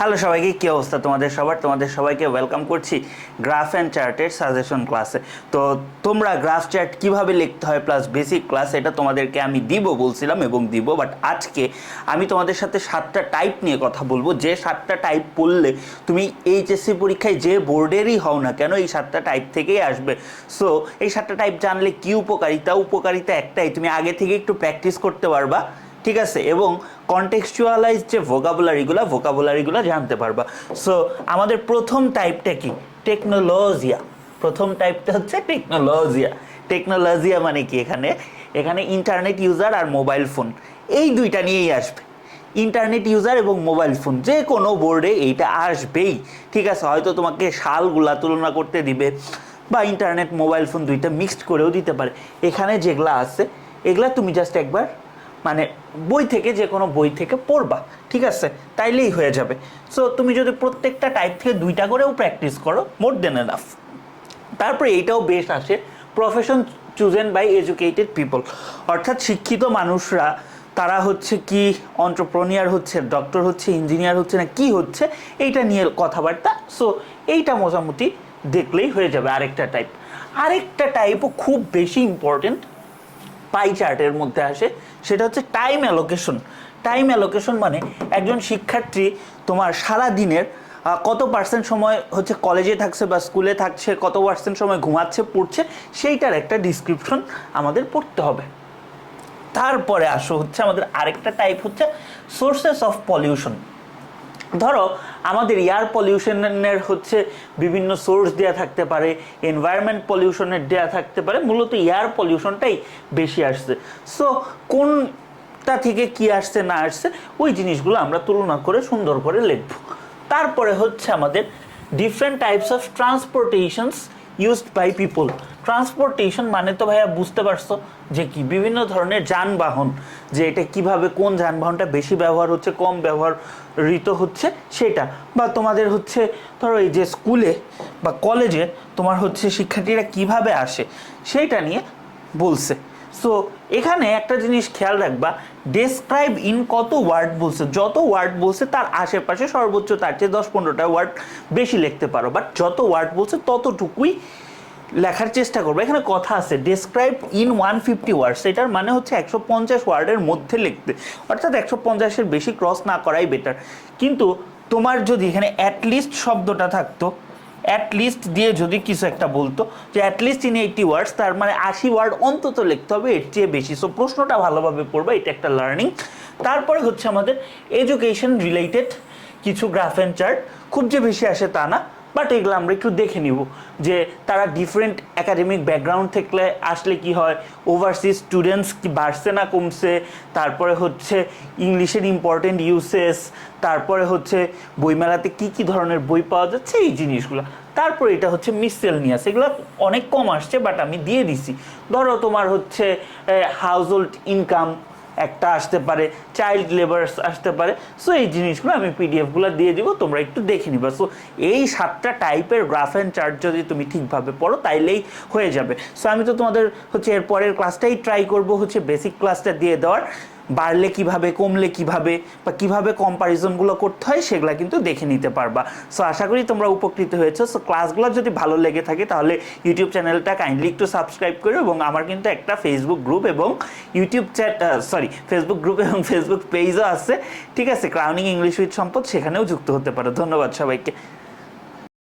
Hello সবাইকে, কী অবস্থা তোমাদের সবার? তোমাদের সবাইকে ওয়েলকাম করছি গ্রাফ অ্যান্ড চার্টের সাজেশন ক্লাসে তো তোমরা গ্রাফ চার্ট কীভাবে লিখতে হয় প্লাস বেসিক ক্লাস এটা তোমাদেরকে আমি দিব বলছিলাম এবং দিব বাট আজকে আমি তোমাদের সাথে সাতটা টাইপ নিয়ে কথা বলব। যে সাতটা টাইপ পড়লে তুমি এইচএসসি পরীক্ষায় যে বোর্ডেরই হও না কেন, এই সাতটা টাইপ থেকেই আসবে। সো এই সাতটা টাইপ জানলে কী উপকারিতা? উপকারিতা একটাই, তুমি আগে থেকে একটু প্র্যাকটিস করতে পারবা। ঠিক আছে, এবং কন্টেক্সচুয়ালাইজ যে ভোকাবুলারিগুলো ভোকাবুলারিগুলো জানতে পারবা। সো আমাদের প্রথম টাইপটা কি? টেকনোলজিয়া প্রথম টাইপটা হচ্ছে টেকনোলজিয়া টেকনোলজিয়া মানে কি এখানে? এখানে ইন্টারনেট ইউজার আর মোবাইল ফোন এই দুইটা নিয়েই আসবে। ইন্টারনেট ইউজার এবং মোবাইল ফোন যে কোনো বোর্ডে এইটা আসবেই। ঠিক আছে, হয়তো তোমাকে সালগুলা তুলনা করতে দিবে, বা ইন্টারনেট মোবাইল ফোন দুইটা মিক্সড করেও দিতে পারে। এখানে যেগুলা আছে, এগুলা তুমি জাস্ট একবার মানে বই থেকে যে কোনো বই থেকে পড়বা, ঠিক আছে? তাইলেই হয়ে যাবে। সো তুমি যদি প্রত্যেকটা টাইপ থেকে দুইটা করেও প্র্যাকটিস করো মোর দেন এনাফ তারপরে এইটাও বেশ আসে profession chosen by educated people অর্থাৎ শিক্ষিত মানুষরা, তারা হচ্ছে কি অন্টারপ্রনিয়ার হচ্ছে ডক্টর হচ্ছে ইঞ্জিনিয়ার হচ্ছে, না কি হচ্ছে, এইটা নিয়ে কথাবার্তা। সো এইটা মোটামুটি দেখলেই হয়ে যাবে আরেকটা টাইপ আরেকটা টাইপও খুব বেশি ইম্পর্টেন্ট পাই চার্টের মধ্যে আসে, সেটা হচ্ছে টাইম অ্যালোকেশন টাইম অ্যালোকেশন মানে একজন শিক্ষার্থী তোমার সারা দিনের কত পার্সেন্ট সময় হচ্ছে কলেজে থাকছে বা স্কুলে থাকছে, কত পার্সেন্ট সময় ঘুমাচ্ছে, পড়ছে, সেইটার একটা ডিসক্রিপশন আমাদের পড়তে হবে। তারপরে আসো হচ্ছে আমাদের আরেকটা টাইপ হচ্ছে সোর্সেস অফ পলিউশন ধরো, আমাদের এয়ার পলিউশনের হচ্ছে বিভিন্ন সোর্স দেওয়া থাকতে পারে এনভায়রনমেন্ট পলিউশনের দেওয়া থাকতে পারে, মূলত এয়ার পলিউশনটাই বেশি আসছে। সো কোনটা থেকে কি আসছে, না আসছে, ওই জিনিসগুলো আমরা তুলনা করে সুন্দর করে লিখব। তারপরে হচ্ছে আমাদের different types of transportations used by people transportation মানে তো ভাইয়া বুঝতে পারছ যে কি? বিভিন্ন ধরনের যানবাহন, যে এটা কীভাবে কোন যানবাহনটা বেশি ব্যবহার হচ্ছে, কম ব্যবহৃত হচ্ছে সেটা। বা তোমাদের হচ্ছে ধরো এই যে স্কুলে বা কলেজে তোমার হচ্ছে শিক্ষার্থীরা কীভাবে আসে সেইটা নিয়ে বলছে। সো এখানে একটা জিনিস খেয়াল রাখবা ডেসক্রাইব ইন কত ওয়ার্ড বলছে? যত ওয়ার্ড বলছে তার আশেপাশে সর্বোচ্চ তার চেয়ে দশ পনেরোটা ওয়ার্ড বেশি লিখতে পারো। বাট যত ওয়ার্ড বলছে ততটুকুই লেখার চেষ্টা করব। এখানে কথা আছে describe in one fifty words এটার মানে হচ্ছে একশো পঞ্চাশ ওয়ার্ডের মধ্যে লিখতে। অর্থাৎ একশো পঞ্চাশের বেশি ক্রস না করাই বেটার কিন্তু তোমার যদি এখানে অ্যাটলিস্ট শব্দটা থাকতো অ্যাটলিস্ট দিয়ে যদি কিছু একটা বলতো, যে অ্যাটলিস্ট ইন এইটটি ওয়ার্ডস তার মানে আশি ওয়ার্ড অন্তত লিখতে হবে, এর চেয়ে বেশি। সো প্রশ্নটা ভালোভাবে পড়বে, এটা একটা লার্নিং তারপরে হচ্ছে আমাদের এডুকেশন রিলেটেড কিছু গ্রাফ অ্যান্ড চার্ট খুব যে বেশি আসে তা না। বাট এগুলো আমরা একটু দেখে নিব যে তারা ডিফারেন্ট একাডেমিক ব্যাকগ্রাউন্ড থেকে আসলে কি হয়? ওভারসিজ স্টুডেন্টস কি বাড়ছে না কমছে? তারপরে হচ্ছে ইংলিশের ইম্পর্টেন্ট ইউসেস তারপরে হচ্ছে বইমেলাতে কি কি ধরনের বই পাওয়া যাচ্ছে? এই জিনিসগুলো। তারপরে এটা হচ্ছে মিসেলনিয়াস এগুলো অনেক কম আসছে বাট আমি দিয়ে দিছি। ধরো তোমার হচ্ছে হাউস হোল্ড ইনকাম একটা আসতে পারে চাইল্ড লেবার্স আসতে পারে। সো এই জিনিসগুলো আমি পিডিএফগুলো দিয়ে দিব, তোমরা একটু দেখে নিবা। সো এই সাতটা টাইপের গ্রাফ অ্যান্ড চার্ট যদি তুমি ঠিকভাবে পড়ো, তাইলেই হয়ে যাবে। সো আমি তো তোমাদের হচ্ছে এর পরের ক্লাসটাই ট্রাই করব, হচ্ছে বেসিক ক্লাসটা দিয়ে দেওয়ার। বাড়লে কীভাবে, কমলে কীভাবে বা কীভাবে কম্পারিজনগুলো করতে হয় সেগুলো কিন্তু দেখে নিতে পারবা। সো আশা করি তোমরা উপকৃত হয়েছো। সো ক্লাসগুলো যদি ভালো লেগে থাকে তাহলে ইউটিউব চ্যানেলটা কাইন্ডলি একটু সাবস্ক্রাইব করো এবং আমার কিন্তু একটা ফেসবুক গ্রুপ এবং YouTube chat sorry Facebook group এবং ফেসবুক পেজও আছে। ঠিক আছে ক্রাউনিং ইংলিশ উইথ সম্পদ সেখানেও যুক্ত হতে পারো। ধন্যবাদ সবাইকে।